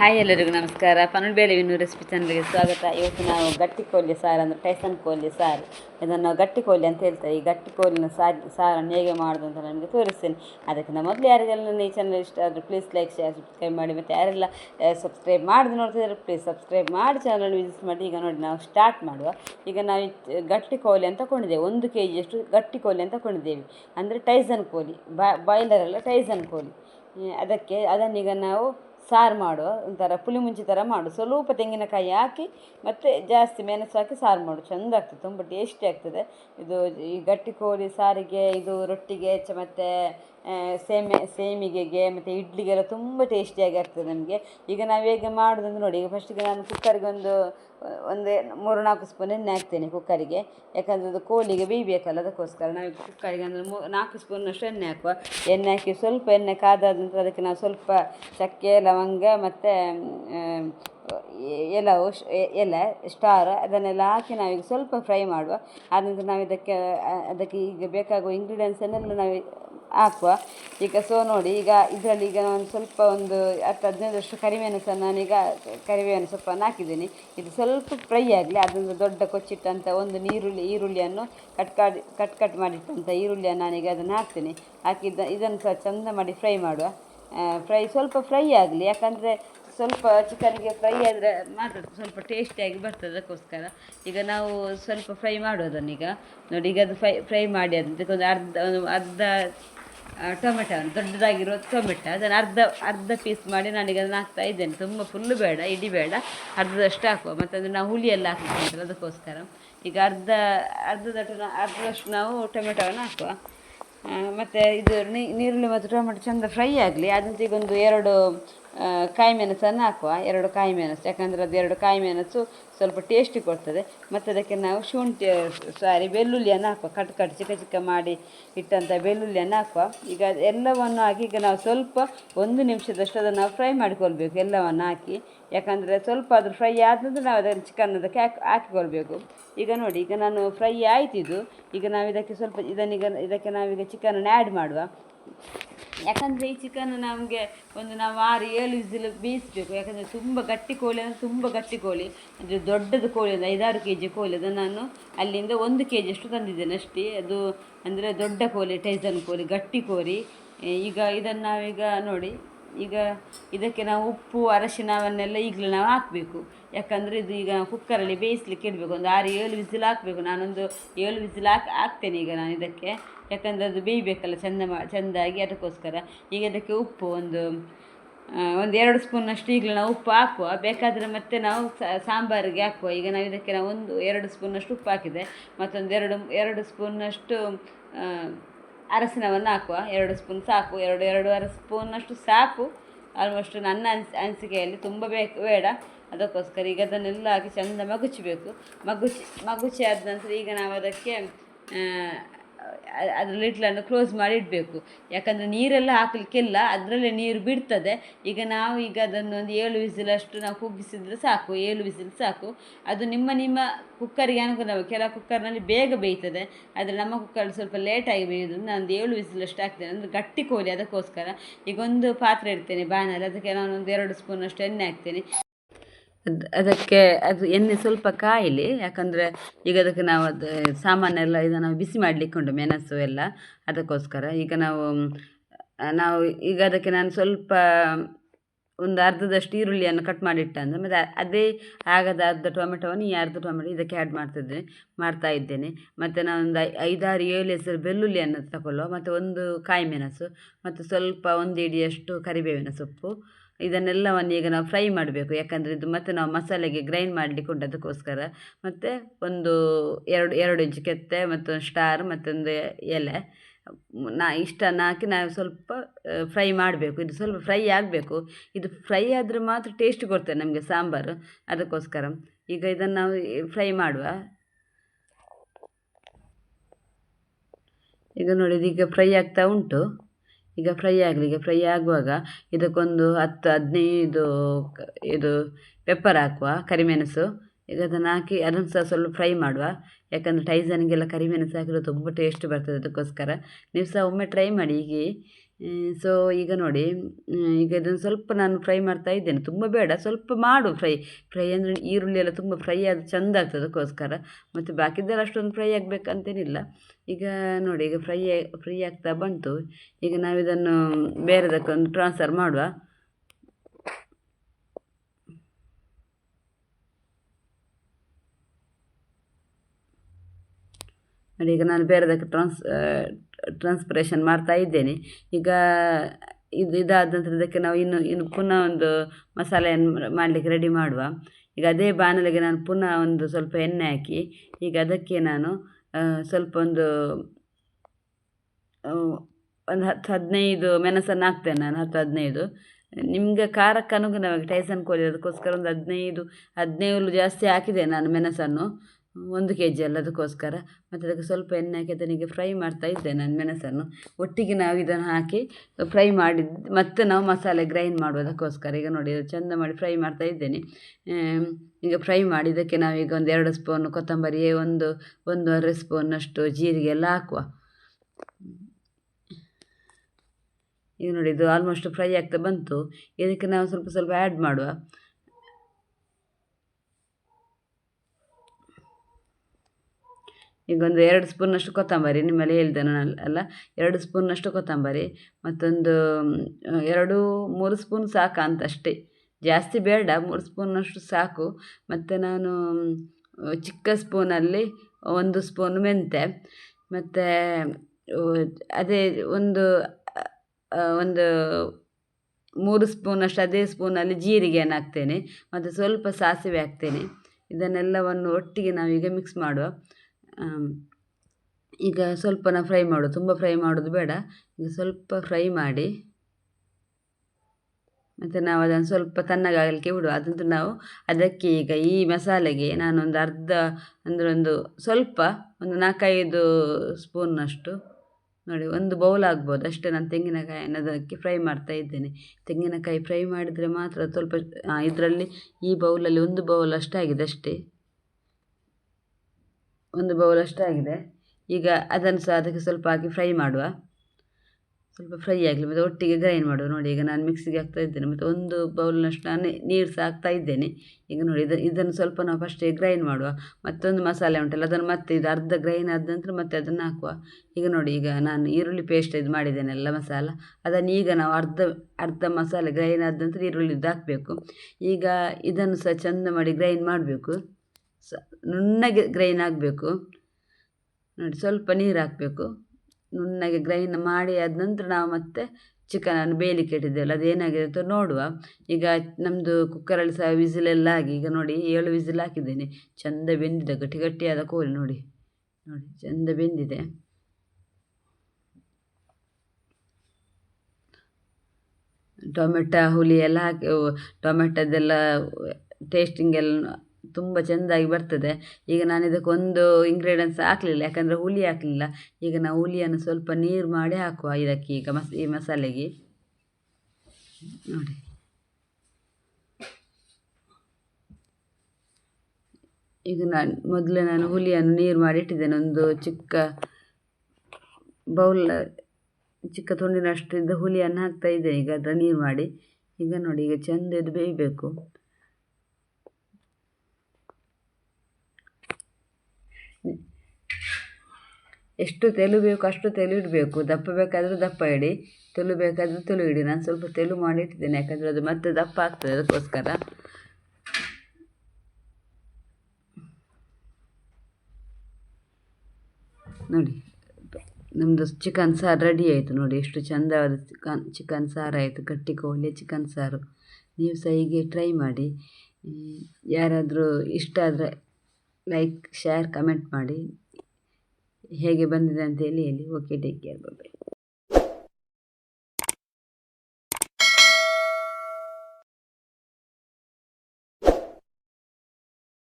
Hi ಎಲ್ಲರಿಗೂ ನಮಸ್ಕಾರ. ಪನಬೇಳೆ ಬೇಳೆ ಇನ್ನು ರೆಸಿಪಿ ಚಾನಲ್ಗೆ ಸ್ವಾಗತ. ಇವತ್ತು ನಾವು ಗಟ್ಟಿ ಕೋಳಿ ಸಾರು ಅಂದರೆ ಟೈಸನ್ ಕೋಳಿ ಸಾರು. ಇದನ್ನು ಗಟ್ಟಿ ಕೋಳಿ ಅಂತ ಹೇಳ್ತೇವೆ. ಈ ಗಟ್ಟಿ ಸಾರು, ಸಾರನ್ನು ಹೇಗೆ ಮಾಡೋದು ಅಂತ ನನಗೆ ತೋರಿಸ್ತೇನೆ. ಅದಕ್ಕಿಂತ ಮೊದಲು ಯಾರಿಗೆಲ್ಲ ನನ್ನ ಈ ಚಾನಲ್ ಇಷ್ಟ ಆದರೆ ಪ್ಲೀಸ್ ಲೈಕ್ ಶೇರ್ ಸಬ್ಸ್ಕ್ರೈಬ್ ಮಾಡಿ. ಮತ್ತು ಯಾರೆಲ್ಲ ಸಬ್ಸ್ಕ್ರೈಬ್ ಮಾಡಿದ್ರೆ ನೋಡ್ತಿದ್ದಾರೆ ಪ್ಲೀಸ್ ಸಬ್ಸ್ಕ್ರೈಬ್ ಮಾಡಿ ಚಾನಲ್ ವಿಸಿಟ್ ಮಾಡಿ. ಈಗ ನೋಡಿ ನಾವು ಸ್ಟಾರ್ಟ್ ಮಾಡುವ. ಈಗ ನಾವು ಗಟ್ಟಿ ಕೋಳಿ ಅಂತ ಕೊಂಡಿದ್ದೇವೆ. ಒಂದು ಕೆ ಜಿಯಷ್ಟು ಗಟ್ಟಿ ಕೋಳಿ ಅಂತ ಕೊಂಡಿದ್ದೇವೆ. ಅಂದರೆ ಟೈಸನ್ ಕೋಳಿ ಬಾಯ್ಲರ್ ಅಲ್ಲ ಟೈಸನ್ ಕೋಳಿ ಅದಕ್ಕೆ ಅದನ್ನೀಗ ನಾವು ಸಾರು ಮಾಡು, ಒಂಥರ ಪುಳಿ ಮುಂಚಿ ಥರ ಮಾಡು. ಸ್ವಲ್ಪ ತೆಂಗಿನಕಾಯಿ ಹಾಕಿ, ಮತ್ತು ಜಾಸ್ತಿ ಮೆಣಸು ಹಾಕಿ ಸಾರು ಮಾಡು. ಚೆಂದ ಆಗ್ತದೆ, ತುಂಬ ಟೇಸ್ಟಿ ಆಗ್ತದೆ. ಇದು ಈ ಗಟ್ಟಿ ಕೋಳಿ ಸಾರಿಗೆ, ಇದು ರೊಟ್ಟಿಗೆ, ಚ ಮತ್ತು ಸೇಮೆ, ಸೇಮಿಗೆಗೆ, ಮತ್ತು ಇಡ್ಲಿಗೆಲ್ಲ ತುಂಬ ಟೇಸ್ಟಿಯಾಗಿ ಆಗ್ತದೆ ನಮಗೆ. ಈಗ ನಾವು ಹೇಗೆ ಮಾಡೋದಂದ್ರೆ ನೋಡಿ, ಈಗ ಫಸ್ಟಿಗೆ ನಾನು ಕುಕ್ಕರಿಗೆ ಒಂದು ಒಂದು ಮೂರು ನಾಲ್ಕು ಸ್ಪೂನ್ ಎಣ್ಣೆ ಹಾಕ್ತೇನೆ ಕುಕ್ಕರಿಗೆ. ಯಾಕಂದರೆ ಅದು ಕೋಳಿಗೆ ಬೇಯಬೇಕಲ್ಲ ಅದಕ್ಕೋಸ್ಕರ ನಾವು ಕುಕ್ಕರಿಗೆ ಅಂದರೆ ಮೂ, ನಾಲ್ಕು ಸ್ಪೂನಷ್ಟು ಎಣ್ಣೆ ಹಾಕುವ. ಎಣ್ಣೆ ಹಾಕಿ ಸ್ವಲ್ಪ ಎಣ್ಣೆ ಕಾದಾದ ನಂತರ ಅದಕ್ಕೆ ನಾವು ಸ್ವಲ್ಪ ಚಕ್ಕೆ, ಲವಂಗ ಮತ್ತು ಎಲ್ಲವು ಎಲೆ ಸ್ಟಾರ್ ಅದನ್ನೆಲ್ಲ ಹಾಕಿ ನಾವೀಗ ಸ್ವಲ್ಪ ಫ್ರೈ ಮಾಡುವ. ನಂತರ ನಾವು ಇದಕ್ಕೆ, ಅದಕ್ಕೆ ಈಗ ಬೇಕಾಗುವ ಇಂಗ್ರೀಡಿಯೆಂಟ್ಸನ್ನೆಲ್ಲ ನಾವು ಹಾಕುವ. ಈಗ ಸೊ ನೋಡಿ, ಈಗ ಇದರಲ್ಲಿ ಈಗ ನಾನು ಸ್ವಲ್ಪ ಒಂದು ಹತ್ತು ಹದಿನೈದರಷ್ಟು ಸಹ ನಾನೀಗ ಕರಿಬೇವಿನ ಸ್ವಲ್ಪ ಹಾಕಿದ್ದೀನಿ ಇದು ಸ್ವಲ್ಪ ಫ್ರೈ ಆಗಲಿ, ಅದೊಂದು ದೊಡ್ಡ ಕೊಚ್ಚಿಟ್ಟಂಥ ಒಂದು ನೀರುಳ್ಳಿ, ಈರುಳ್ಳಿಯನ್ನು ಕಟ್ ಕಾಡಿ ಕಟ್ ಕಟ್ ಮಾಡಿಟ್ಟಂಥ ಈರುಳ್ಳಿಯನ್ನು ನಾನೀಗ ಅದನ್ನು ಹಾಕ್ತೀನಿ. ಹಾಕಿದ್ದ, ಇದನ್ನು ಸಹ ಚೆಂದ ಮಾಡಿ ಫ್ರೈ ಮಾಡುವ. ಫ್ರೈ ಸ್ವಲ್ಪ ಫ್ರೈ ಆಗಲಿ, ಯಾಕಂದರೆ ಸ್ವಲ್ಪ ಚಿಕನ್ಗೆ ಫ್ರೈ ಆದರೆ ಮಾತ್ರ ಸ್ವಲ್ಪ ಟೇಸ್ಟಿಯಾಗಿ ಬರ್ತದೆ ಅದಕ್ಕೋಸ್ಕರ. ಈಗ ನಾವು ಸ್ವಲ್ಪ ಫ್ರೈ ಮಾಡೋದನ್ನೀಗ. ನೋಡಿ, ಈಗ ಅದು ಫ್ರೈ ಫ್ರೈ ಮಾಡಿ ಅದಕ್ಕೆ ಒಂದು ಅರ್ಧ ಅರ್ಧ ಟೊಮೆಟೊ ದೊಡ್ಡದಾಗಿರೋ ಟೊಮೆಟೊ. ಅದನ್ನು ಅರ್ಧ ಅರ್ಧ ಪೀಸ್ ಮಾಡಿ ನಾನೀಗ ಅದನ್ನು ಹಾಕ್ತಾ ಇದ್ದೇನೆ. ತುಂಬ ಫುಲ್ಲು ಬೇಡ, ಇಡೀ ಬೇಡ. ಅರ್ಧದಷ್ಟು ಹಾಕುವ. ಮತ್ತು ಅಂದರೆ ನಾವು ಹುಳಿ ಎಲ್ಲ ಹಾಕ್ಲಿಕ್ಕೆ ಅದಕ್ಕೋಸ್ಕರ. ಈಗ ಅರ್ಧ, ಅರ್ಧದಷ್ಟು ಅರ್ಧದಷ್ಟು ನಾವು ಟೊಮೆಟೊವನ್ನು ಹಾಕುವ. ಮತ್ತು ಇದು ನೀರುಳ್ಳಿ ಮತ್ತು ಟೊಮೆಟೊ ಚೆಂದ ಫ್ರೈ ಆಗಲಿ. ಅದಂತೀಗ ಒಂದು ಎರಡು ಕಾಯಿ ಮೆಣಸನ್ನು ಹಾಕುವ, ಎರಡು ಕಾಯಿ ಮೆಣಸು, ಯಾಕಂದರೆ ಅದು ಎರಡು ಕಾಯಿ ಮೆಣಸು ಸ್ವಲ್ಪ ಟೇಸ್ಟಿ ಕೊಡ್ತದೆ. ಮತ್ತು ಅದಕ್ಕೆ ನಾವು ಶುಂಠಿ, ಸಾರಿ, ಬೆಳ್ಳುಳ್ಳಿಯನ್ನು ಹಾಕುವ, ಕಟ್ ಕಟ್, ಚಿಕ್ಕ ಚಿಕ್ಕ ಮಾಡಿ ಇಟ್ಟಂಥ ಬೆಳ್ಳುಳ್ಳಿಯನ್ನು ಹಾಕುವ. ಈಗ ಎಲ್ಲವನ್ನು ಹಾಕಿ, ಈಗ ನಾವು ಸ್ವಲ್ಪ ಒಂದು ನಿಮಿಷದಷ್ಟು ಅದನ್ನು ನಾವು ಫ್ರೈ ಮಾಡಿಕೊಳ್ಬೇಕು, ಎಲ್ಲವನ್ನು ಹಾಕಿ. ಯಾಕಂದರೆ ಸ್ವಲ್ಪ ಅದು ಫ್ರೈ ಆದ ನಾವು ಅದನ್ನು ಚಿಕನ್ ಅದಕ್ಕೆ ಹಾಕಿ, ಹಾಕಿಕೊಳ್ಬೇಕು. ಈಗ ನೋಡಿ, ಈಗ ನಾನು ಫ್ರೈ ಆಯ್ತಿದ್ದು. ಈಗ ನಾವು ಇದಕ್ಕೆ ಸ್ವಲ್ಪ, ಇದನ್ನೀಗ, ಇದಕ್ಕೆ ನಾವೀಗ ಚಿಕನನ್ನು ಆ್ಯಡ್ ಮಾಡುವ. ಯಾಕಂದರೆ ಈ ಚಿಕನ್ ನಮಗೆ ಒಂದು ನಾವು ಆರು ಏಳು ವಿಸಿಲ್ ಬೇಯಿಸಬೇಕು. ಯಾಕಂದರೆ ತುಂಬ ಗಟ್ಟಿ ಕೋಳಿ ಅಂದರೆ ತುಂಬ ಗಟ್ಟಿ ಕೋಳಿ. ಅಂದರೆ ದೊಡ್ಡದು ಕೋಳಿ ಒಂದು ಐದಾರು ಕೆ ಜಿ ಕೋಳಿ ಅದನ್ನು ನಾನು ಅಲ್ಲಿಂದ ಒಂದು ಕೆ ಜಿಯಷ್ಟು ತಂದಿದ್ದೇನೆ ಅಷ್ಟೇ. ಅದು ಅಂದರೆ ದೊಡ್ಡ ಕೋಳಿ, ಟೈಸನ್ ಕೋಳಿ, ಗಟ್ಟಿ ಕೋರಿ ಈಗ ಇದನ್ನು ನಾವೀಗ ನೋಡಿ. ಈಗ ಇದಕ್ಕೆ ನಾವು ಉಪ್ಪು ಅರಶಿನವನ್ನೆಲ್ಲ ಈಗಲೇ ನಾವು ಹಾಕಬೇಕು. ಯಾಕಂದರೆ ಇದು ಈಗ ಕುಕ್ಕರಲ್ಲಿ ಬೇಯಿಸ್ಲಿಕ್ಕೆ ಇಡಬೇಕು. ಒಂದು ಆರು ಏಳು ವಿಸಿಲ್ ಹಾಕಬೇಕು. ನಾನೊಂದು ಏಳು ವಿಸಿಲ್ ಹಾಕಿ, ಹಾಕ್ತೇನೆ ಈಗ ನಾನು ಇದಕ್ಕೆ. ಯಾಕಂದರೆ ಅದು ಬೇಯಬೇಕಲ್ಲ ಚೆಂದ ಮಾ, ಚೆಂದಾಗಿ ಅದಕ್ಕೋಸ್ಕರ. ಈಗ ಅದಕ್ಕೆ ಉಪ್ಪು ಒಂದು ಒಂದು ಎರಡು ಸ್ಪೂನಷ್ಟು ಈಗಲೂ ನಾವು ಉಪ್ಪು ಹಾಕುವ. ಬೇಕಾದರೆ ಮತ್ತೆ ನಾವು ಸಾಂಬಾರಿಗೆ ಹಾಕುವ. ಈಗ ನಾವು ಇದಕ್ಕೆ ನಾವು ಒಂದು, ಎರಡು ಸ್ಪೂನಷ್ಟು ಉಪ್ಪು ಹಾಕಿದೆ. ಮತ್ತೊಂದು ಎರಡು ಎರಡು ಸ್ಪೂನಷ್ಟು ಅರಸಿನವನ್ನು ಹಾಕುವ. ಎರಡು ಸ್ಪೂನ್ ಸಾಕು. ಎರಡು, ಎರಡೂವರೆ ಸ್ಪೂನಷ್ಟು ಸಾಕು. ಆಲ್ಮೋಸ್ಟ್ ನನ್ನ ಅನ್ಸ್, ಅನಿಸಿಕೆಯಲ್ಲಿ ತುಂಬ ಬೇಕು, ಬೇಡ. ಅದಕ್ಕೋಸ್ಕರ ಈಗ ಅದನ್ನೆಲ್ಲ ಹಾಕಿ ಚೆಂದ ಮಗುಚಬೇಕು. ಮಗುಚಿ ಮಗುಚಿ ಆದ ನಂತರ ಈಗ ನಾವು ಅದಕ್ಕೆ ಅದರ ಲಿಟ್ಲನ್ನು ಕ್ಲೋಸ್ ಮಾಡಿ ಇಡಬೇಕು. ಯಾಕಂದರೆ ನೀರೆಲ್ಲ ಹಾಕಲಿಕ್ಕಿಲ್ಲ, ಅದರಲ್ಲೇ ನೀರು ಬಿಡ್ತದೆ. ಈಗ ನಾವು ಈಗ ಅದನ್ನು ಒಂದು ಏಳು ವಿಸಿಲಷ್ಟು ನಾವು ಕುಗ್ಗಿಸಿದರೆ ಸಾಕು, ಏಳು ವಿಸಿಲು ಸಾಕು. ಅದು ನಿಮ್ಮ ನಿಮ್ಮ ಕುಕ್ಕರಿಗೆ ಅನುಗುಣವಾಗಿ ಕೆಲವು ಕುಕ್ಕರ್ನಲ್ಲಿ ಬೇಗ ಬೇಯ್ತದೆ. ಆದರೆ ನಮ್ಮ ಕುಕ್ಕರ್ ಸ್ವಲ್ಪ ಲೇಟಾಗಿ ಬೇಯೋದು. ನಾನು ಏಳು ವಿಸಿಲಷ್ಟು ಹಾಕ್ತೇನೆ. ಅಂದರೆ ಗಟ್ಟಿ ಕೋಳಿ ಅದಕ್ಕೋಸ್ಕರ. ಈಗ ಒಂದು ಪಾತ್ರೆ ಇಡ್ತೇನೆ ಬಾಣಲ್ಲಿ. ಅದಕ್ಕೆ ನಾನು ಒಂದು ಎರಡು ಸ್ಪೂನಷ್ಟು ಎಣ್ಣೆ ಹಾಕ್ತೇನೆ. ಅದು ಅದಕ್ಕೆ ಅದು ಎಣ್ಣೆ ಸ್ವಲ್ಪ ಕಾಯಲಿ, ಯಾಕಂದರೆ ಈಗ ಅದಕ್ಕೆ ನಾವು ಅದು ಸಾಮಾನೆಲ್ಲ ಇದನ್ನು ನಾವು ಬಿಸಿ ಮಾಡಲಿಕ್ಕೆ ಉಂಟು ಮೆಣಸು ಎಲ್ಲ, ಅದಕ್ಕೋಸ್ಕರ. ಈಗ ನಾವು ನಾವು ಈಗ ಅದಕ್ಕೆ ನಾನು ಸ್ವಲ್ಪ ಒಂದು ಅರ್ಧದಷ್ಟು ಈರುಳ್ಳಿಯನ್ನು ಕಟ್ ಮಾಡಿಟ್ಟಂದ್ರೆ ಮತ್ತು ಅದೇ ಆಗದ ಅರ್ಧ ಟೊಮೆಟೊವನ್ನು ಈ ಅರ್ಧ ಟೊಮೆಟೊ ಇದಕ್ಕೆ ಆ್ಯಡ್ ಮಾಡ್ತಿದ್ದೇನೆ ಮಾಡ್ತಾ ಇದ್ದೇನೆ. ಮತ್ತು ನಾನೊಂದು ಐದಾರು ಏಳು ಹೆಸರು ಬೆಳ್ಳುಳ್ಳಿಯನ್ನು ತಗೊಳ್ಳುವ, ಮತ್ತು ಒಂದು ಕಾಯಿ ಮೆಣಸು, ಮತ್ತು ಸ್ವಲ್ಪ ಒಂದು ಹಿಡಿಯಷ್ಟು ಕರಿಬೇವಿನ ಸೊಪ್ಪು ಇದನ್ನೆಲ್ಲವನ್ನು ಈಗ ನಾವು ಫ್ರೈ ಮಾಡಬೇಕು. ಯಾಕಂದರೆ ಇದು ಮತ್ತೆ ನಾವು ಮಸಾಲೆಗೆ ಗ್ರೈಂಡ್ ಮಾಡಲಿಕ್ಕೆ ಉಂಟು ಅದಕ್ಕೋಸ್ಕರ ಮತ್ತು ಒಂದು ಎರಡು ಎರಡು ಇಂಚು ಕೆತ್ತೆ, ಮತ್ತೊಂದು ಸ್ಟಾರ್, ಮತ್ತೊಂದು ಎಲೆ. ನಾ ಇಷ್ಟನ್ನು ಹಾಕಿ ನಾವು ಸ್ವಲ್ಪ ಫ್ರೈ ಮಾಡಬೇಕು. ಇದು ಸ್ವಲ್ಪ ಫ್ರೈ ಆಗಬೇಕು. ಇದು ಫ್ರೈ ಆದರೆ ಮಾತ್ರ ಟೇಸ್ಟ್ ಕೊಡ್ತೇವೆ ನಮಗೆ ಸಾಂಬಾರು. ಅದಕ್ಕೋಸ್ಕರ. ಈಗ ಇದನ್ನು ನಾವು ಫ್ರೈ ಮಾಡುವ. ಈಗ ನೋಡಿ ಇದೀಗ ಫ್ರೈ ಆಗ್ತಾ ಉಂಟು. ಈಗ ಫ್ರೈ ಆಗಲಿ, ಈಗ ಫ್ರೈ ಆಗುವಾಗ ಇದಕ್ಕೊಂದು ಹತ್ತು, ಹದಿನೈದು ಇದು ಪೆಪ್ಪರ್ ಹಾಕುವ ಕರಿಮೆಣಸು. ಈಗ ಅದನ್ನು ಹಾಕಿ ಅದನ್ನು ಸಹ ಸ್ವಲ್ಪ ಫ್ರೈ ಮಾಡುವ. ಯಾಕಂದರೆ ಟೈಸನ್ಗೆಲ್ಲ ಕರಿಮೆಣಸು ಹಾಕಿದ್ರೆ ತುಂಬ ಟೇಸ್ಟ್ ಬರ್ತದೆ ಅದಕ್ಕೋಸ್ಕರ. ನೀವು ಸಹ ಒಮ್ಮೆ ಟ್ರೈ ಮಾಡಿ, ಹೀಗೆ ಸೊ ಈಗ ನೋಡಿ ಈಗ ಇದನ್ನು ಸ್ವಲ್ಪ ನಾನು ಫ್ರೈ ಮಾಡ್ತಾ ಇದ್ದೇನೆ. ತುಂಬ ಬೇಡ, ಸ್ವಲ್ಪ ಮಾಡು ಫ್ರೈ ಫ್ರೈ ಅಂದರೆ ಈರುಳ್ಳಿ ಎಲ್ಲ ತುಂಬ ಫ್ರೈ ಆದ ಚೆಂದ ಆಗ್ತದೆ ಅದಕ್ಕೋಸ್ಕರ. ಮತ್ತು ಬಾಕಿದ್ದೆಲ್ಲ ಅಷ್ಟೊಂದು ಫ್ರೈ ಆಗಬೇಕಂತೇನಿಲ್ಲ. ಈಗ ನೋಡಿ, ಈಗ ಫ್ರೈ ಫ್ರೈ ಆಗ್ತಾ ಬಂತು. ಈಗ ನಾವು ಇದನ್ನು ಬೇರೆದಕ್ಕೊಂದು ಟ್ರಾನ್ಸ್ಫರ್ ಮಾಡುವ. ನೋಡಿ, ಈಗ ನಾನು ಬೇರೆದಕ್ಕೆ ಟ್ರಾನ್ಸ್ ಟ್ರಾನ್ಸ್ಪ್ರೇಷನ್ ಮಾಡ್ತಾ ಇದ್ದೇನೆ. ಈಗ ಇದು ಇದಾದ ನಂತರ ಇದಕ್ಕೆ ನಾವು ಇನ್ನು ಇನ್ನು ಪುನಃ ಒಂದು ಮಸಾಲೆಯನ್ನು ಮಾಡಲಿಕ್ಕೆ ರೆಡಿ ಮಾಡುವ. ಈಗ ಅದೇ ಬಾಣಲೆಗೆ ನಾನು ಪುನಃ ಒಂದು ಸ್ವಲ್ಪ ಎಣ್ಣೆ ಹಾಕಿ, ಈಗ ಅದಕ್ಕೆ ನಾನು ಸ್ವಲ್ಪ ಒಂದು ಒಂದು ಹತ್ತು, ಹದಿನೈದು ಮೆಣಸನ್ನು ಹಾಕ್ತೇನೆ ನಾನು, ಹತ್ತು, ಹದಿನೈದು. ನಿಮಗೆ ಖಾರಕ್ಕೆ ಅನುಗುಣವಾಗಿ ಟೈಸನ್ ಕೋಳಿ ಅದಕ್ಕೋಸ್ಕರ ಒಂದು ಹದಿನೈದು ಹದಿನೈದು ಜಾಸ್ತಿ ಹಾಕಿದೆ ನಾನು ಮೆಣಸನ್ನು. ಒಂದು ಕೆ ಜಿ ಅಲ್ಲ ಅದಕ್ಕೋಸ್ಕರ ಮತ್ತು ಅದಕ್ಕೆ ಸ್ವಲ್ಪ ಎಣ್ಣೆ ಹಾಕಿ ಅದನಿಗೆ ಫ್ರೈ ಮಾಡ್ತಾ ಇದ್ದೆ ನಾನು ಮೆಣಸನ್ನು. ಒಟ್ಟಿಗೆ ನಾವು ಇದನ್ನು ಹಾಕಿ ಫ್ರೈ ಮಾಡಿದ್ದು ಮತ್ತೆ ನಾವು ಮಸಾಲೆ ಗ್ರೈಂಡ್ ಮಾಡುವುದಕ್ಕೋಸ್ಕರ. ಈಗ ನೋಡಿ ಚೆಂದ ಮಾಡಿ ಫ್ರೈ ಮಾಡ್ತಾ ಇದ್ದೇನೆ. ಈಗ ಫ್ರೈ ಮಾಡಿ ಇದಕ್ಕೆ ನಾವೀಗ ಒಂದು ಎರಡು ಸ್ಪೂನ್ ಕೊತ್ತಂಬರಿ, ಒಂದು, ಒಂದೂವರೆ ಸ್ಪೂನಷ್ಟು ಜೀರಿಗೆ ಎಲ್ಲ ಹಾಕುವ. ಈಗ ನೋಡಿ, ಇದು ಆಲ್ಮೋಸ್ಟ್ ಫ್ರೈ ಆಗ್ತಾ ಬಂತು. ಇದಕ್ಕೆ ನಾವು ಸ್ವಲ್ಪ ಸ್ವಲ್ಪ ಆ್ಯಡ್ ಮಾಡುವ. ಈಗ ಒಂದು ಎರಡು ಸ್ಪೂನಷ್ಟು ಕೊತ್ತಂಬರಿ ನಿಮ್ಮಲ್ಲಿ ಹೇಳಿದೆ ನಾನು ಅಲ್ಲ, ಎರಡು ಸ್ಪೂನಷ್ಟು ಕೊತ್ತಂಬರಿ, ಮತ್ತೊಂದು ಎರಡು, ಮೂರು ಸ್ಪೂನ್ ಸಾಕು ಅಂತ ಅಷ್ಟೇ ಜಾಸ್ತಿ ಬೇಡ, ಮೂರು ಸ್ಪೂನಷ್ಟು ಸಾಕು. ಮತ್ತು ನಾನು ಚಿಕ್ಕ ಸ್ಪೂನಲ್ಲಿ ಒಂದು ಸ್ಪೂನ್ ಮೆಂತೆ ಮತ್ತು ಅದೇ ಒಂದು ಒಂದು ಮೂರು ಸ್ಪೂನಷ್ಟು ಅದೇ ಸ್ಪೂನಲ್ಲಿ ಜೀರಿಗೆಯನ್ನು ಹಾಕ್ತೇನೆ, ಮತ್ತು ಸ್ವಲ್ಪ ಸಾಸಿವೆ ಹಾಕ್ತೇನೆ. ಇದನ್ನೆಲ್ಲವನ್ನು ಒಟ್ಟಿಗೆ ನಾವೀಗ ಮಿಕ್ಸ್ ಮಾಡುವ. ಈಗ ಸ್ವಲ್ಪನ ಫ್ರೈ ಮಾಡೋದು, ತುಂಬ ಫ್ರೈ ಮಾಡೋದು ಬೇಡ. ಈಗ ಸ್ವಲ್ಪ ಫ್ರೈ ಮಾಡಿ, ಮತ್ತು ನಾವು ಅದನ್ನು ಸ್ವಲ್ಪ ತಣ್ಣಗಾಗಲಿಕ್ಕೆ ಬಿಡುವ. ಅದಂತೂ ನಾವು ಅದಕ್ಕೆ ಈಗ ಈ ಮಸಾಲೆಗೆ ನಾನೊಂದು ಅರ್ಧ, ಅಂದರೆ ಒಂದು ಸ್ವಲ್ಪ, ಒಂದು ನಾಲ್ಕೈದು ಸ್ಪೂನ್ನಷ್ಟು ನೋಡಿ ಒಂದು ಬೌಲ್ ಆಗ್ಬೋದು. ಅಷ್ಟೇ ನಾನು ತೆಂಗಿನಕಾಯನ್ನು ಅದಕ್ಕೆ ಫ್ರೈ ಮಾಡ್ತಾ ಇದ್ದೇನೆ. ತೆಂಗಿನಕಾಯಿ ಫ್ರೈ ಮಾಡಿದರೆ ಮಾತ್ರ ಸ್ವಲ್ಪ ಇದರಲ್ಲಿ ಈ ಬೌಲಲ್ಲಿ ಒಂದು ಬೌಲ್ ಅಷ್ಟಾಗಿದೆ ಅಷ್ಟೇ. ಒಂದು ಬೌಲ್ ಅಷ್ಟಾಗಿದೆ ಈಗ ಅದನ್ನು ಸಹ ಅದಕ್ಕೆ ಸ್ವಲ್ಪ ಹಾಕಿ ಫ್ರೈ ಮಾಡುವ. ಸ್ವಲ್ಪ ಫ್ರೈ ಆಗಲಿ, ಮತ್ತು ಒಟ್ಟಿಗೆ ಗ್ರೈಂಡ್ ಮಾಡುವ. ನೋಡಿ, ಈಗ ನಾನು ಮಿಕ್ಸಿಗೆ ಹಾಕ್ತಾ ಇದ್ದೇನೆ. ಮತ್ತು ಒಂದು ಬೌಲ್ನಷ್ಟು ನಾನು ನೀರು ಸಹ ಹಾಕ್ತಾ ಇದ್ದೇನೆ. ಈಗ ನೋಡಿ ಇದು ಇದನ್ನು ಸ್ವಲ್ಪ ನಾವು ಫಸ್ಟಿಗೆ ಗ್ರೈಂಡ್ ಮಾಡುವ. ಮತ್ತೊಂದು ಮಸಾಲೆ ಉಂಟಲ್ಲ, ಅದನ್ನು ಮತ್ತೆ ಇದು ಅರ್ಧ ಗ್ರೈಂಡ್ ಆದ ನಂತರ ಮತ್ತೆ ಅದನ್ನು ಹಾಕುವ. ಈಗ ನೋಡಿ, ಈಗ ನಾನು ಈರುಳ್ಳಿ ಪೇಸ್ಟ್ ಇದು ಮಾಡಿದ್ದೇನೆ, ಎಲ್ಲ ಮಸಾಲ. ಅದನ್ನು ಈಗ ನಾವು ಅರ್ಧ ಅರ್ಧ ಮಸಾಲೆ ಗ್ರೈಂಡ್ ಆದ ನಂತರ ಈರುಳ್ಳಿದ್ದು ಹಾಕಬೇಕು. ಈಗ ಇದನ್ನು ಸಹ ಚೆಂದ ಮಾಡಿ ಗ್ರೈಂಡ್ ಮಾಡಬೇಕು. ಸ ನುಣ್ಣಗೆ ಗ್ರೈನ್ ಆಗಬೇಕು. ನೋಡಿ ಸ್ವಲ್ಪ ನೀರು ಹಾಕಬೇಕು. ನುಣ್ಣಗೆ ಗ್ರೈನ್ ಮಾಡಿ ಆದ ನಂತರ ನಾವು ಮತ್ತೆ ಚಿಕನನ್ನು ಬೇಯಲಿಕ್ಕೆ ಇಟ್ಟಿದ್ದೇವಲ್ಲ ಅದೇನಾಗಿದೆ ಅಂತ ನೋಡುವ. ಈಗ ನಮ್ಮದು ಕುಕ್ಕರಲ್ಲಿ ಸಹ ವಿಸಿಲೆಲ್ಲ ಆಗಿ, ಈಗ ನೋಡಿ ಏಳು ವಿಸಿಲ್ ಹಾಕಿದ್ದೇನೆ. ಚೆಂದ ಬೆಂದಿದೆ, ಗಟ್ಟಿ ಗಟ್ಟಿಯಾದ ಕೋಳಿ ನೋಡಿ. ನೋಡಿ, ಚೆಂದ ಬೆಂದಿದೆ. ಟೊಮೆಟೊ ಹುಳಿ ಎಲ್ಲ ಹಾಕಿ ಟೊಮೆಟೊದೆಲ್ಲ ಟೇಸ್ಟಿಂಗ್ ಎಲ್ಲ ತುಂಬ ಚೆಂದಾಗಿ ಬರ್ತದೆ. ಈಗ ನಾನು ಇದಕ್ಕೊಂದು ಇಂಗ್ರೀಡಿಯೆಂಟ್ಸ್ ಹಾಕಲಿಲ್ಲ, ಯಾಕಂದರೆ ಹುಳಿ ಹಾಕಲಿಲ್ಲ. ಈಗ ನಾವು ಹುಳಿಯನ್ನು ಸ್ವಲ್ಪ ನೀರು ಮಾಡಿ ಹಾಕುವ ಇದಕ್ಕೆ ಈಗ ಮಸ್, ಈ ಮಸಾಲೆಗೆ. ನೋಡಿ. ಈಗ ನಾನು, ಮೊದಲೇ ನಾನು ಹುಳಿಯನ್ನು ನೀರು ಮಾಡಿ ಇಟ್ಟಿದ್ದೇನೆ. ಒಂದು ಚಿಕ್ಕ ಬೌಲ್, ಚಿಕ್ಕ ತುಂಡಿನಷ್ಟು ಇದ್ದ ಹುಳಿಯನ್ನು ಹಾಕ್ತಾ ಇದ್ದೇನೆ. ಈಗ ಅದರ ನೀರು ಮಾಡಿ. ಈಗ ನೋಡಿ, ಈಗ ಚೆಂದ ಇದು ಬೇಯಬೇಕು. ಎಷ್ಟು ತೆಲು ಬೇಕು ಅಷ್ಟು ತೆಲು ಇಡಬೇಕು ದಪ್ಪ ಬೇಕಾದರೂ ದಪ್ಪ ಇಡಿ ತೆಳು ಬೇಕಾದರೆ ತೆಳು ಇಡಿ. ನಾನು ಸ್ವಲ್ಪ ತೆಳು ಮಾಡಿ ಇಟ್ಟಿದ್ದೇನೆ ಯಾಕಂದರೆ ಅದು ಮತ್ತೆ ದಪ್ಪ ಆಗ್ತದೆ ಅದಕ್ಕೋಸ್ಕರ. ನೋಡಿ ನಮ್ಮದು ಚಿಕನ್ ಸಾರು ರೆಡಿ ಆಯಿತು ನೋಡಿ. ಎಷ್ಟು ಚಂದವಾದ ಚಿಕನ್ ಚಿಕನ್ ಸಾರು ಆಯಿತು. ಗಟ್ಟಿ ಕೋಳಿ, ಚಿಕನ್ ಸಾರು. ನೀವು ಸಹ ಹೀಗೆ ಟ್ರೈ ಮಾಡಿ. ಯಾರಾದರೂ ಇಷ್ಟ ಆದರೆ ಲೈಕ್ ಶೇರ್ ಕಮೆಂಟ್ ಮಾಡಿ. ಹೇಗೆ ಬಂದಿದೆ ಅಂತೇಳಿ ಹೇಳಿ ಓಕೆ ಟೇಕ್ ಕೇರ್ ಬಾಯ್